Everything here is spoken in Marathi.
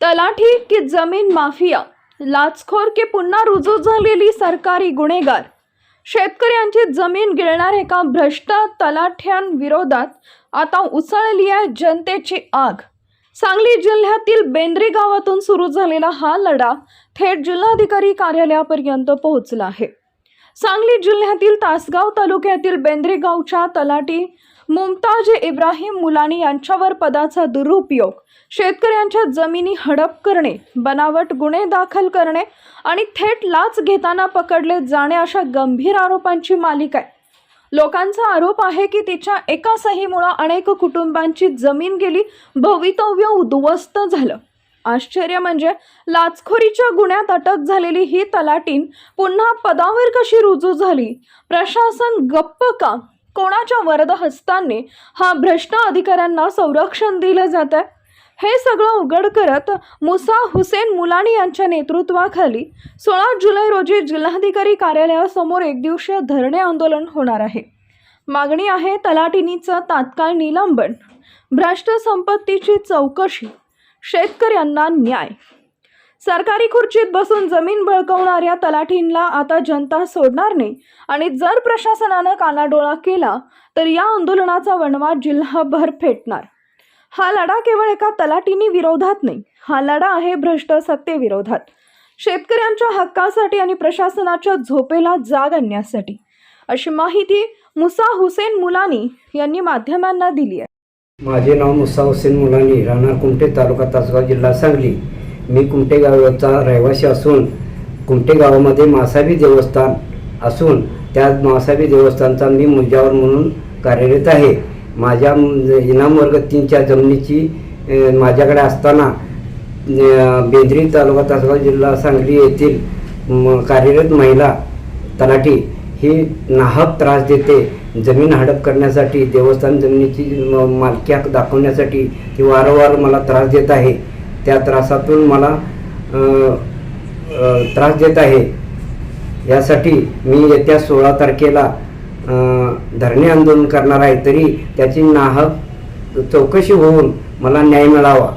तलाठी की जमीन माफिया लाचखोर की पुन्हा रुजू झालेली सरकारी गुन्हेगार. शेतकऱ्यांची जमीन गिळणार एका भ्रष्ट तलाठ्यांविरोधात आता उसळली आहे जनतेची आग. सांगली जिल्ह्यातील बेंद्री गावातून सुरू झालेला हा लढा थेट जिल्हाधिकारी कार्यालयापर्यंत पोहोचला आहे. सांगली जिल्ह्यातील तासगाव तालुक्यातील बेंद्रे गावच्या तलाठी मुमताज इब्राहिम मुलानी यांच्यावर पदाचा दुरुपयोग. शेतकऱ्यांच्या जमिनी हडप करणे बनावट गुन्हे दाखल करणे आणि थेट लाच घेताना पकडले जाणे अशा गंभीर आरोपांची मालिका आहे. लोकांचा आरोप आहे की तिच्या एका सहीमुळं अनेक कुटुंबांची जमीन गेली भवितव्य उद्ध्वस्त झालं. आश्चर्य म्हणजे लाचखोरीच्या गुन्ह्यात अटक झालेली ही तलाटीन पुन्हा पदावर कशी रुजू झाली? प्रशासन गप्प का? कोणाच्या वरद हस्तांनी हा भ्रष्ट अधिकाऱ्यांना संरक्षण दिलं जात आहे? हे सगळं उघड करत मुसा हुसेन मुलानी यांच्या नेतृत्वाखाली सोळा जुलै रोजी जिल्हाधिकारी कार्यालयासमोर एकदिवसीय धरणे आंदोलन होणार आहे. मागणी आहे तलाटिनीचं तात्काळ निलंबन भ्रष्ट संपत्तीची चौकशी शेतकऱ्यांना न्याय. सरकारी खुर्चीत बसून जमीन बळकवणाऱ्या तलाठींना आता जनता सोडणार नाही. आणि जर प्रशासनानं कानाडोळा केला तर या आंदोलनाचा वणवा जिल्हाभर फेटणार. हा लढा केवळ एका तलाटीनी विरोधात नाही हा लढा आहे भ्रष्ट सत्तेविरोधात. शेतकऱ्यांच्या हक्कासाठी आणि प्रशासनाच्या झोपेला जाग आणण्यासाठी. अशी माहिती मुसा हुसेन मुलानी यांनी माध्यमांना दिली आहे. माझे नाव मुसा हुसेन मुलानी राहणार कुमटे तालुका तासगाव जिल्हा सांगली. मी कुमटेगावचा रहिवासी असून कुमटे गावामध्ये मासाबी देवस्थान असून त्या मासाबी देवस्थानचा मी मुजावर म्हणून कार्यरत आहे. माझ्या इनाम वर्ग तीनच्या जमिनीची माझ्याकडे असताना बेंद्री तालुका तासगाव जिल्हा सांगली येथील म- कार्यरत महिला तलाठी ही नाहक त्रास देते. जमीन हडप करण्यासाठी देवस्थान जमिनीची मालकी हक्क दाखवण्यासाठी ती वारंवार मला त्रास देत आहे. त्या त्रासातून मला त्रास देत आहे. यासाठी मी येत्या सोळा तारखेला धरणे आंदोलन करणार आहे. तरी त्याची नाहक चौकशी होऊन मला न्याय मिळावा.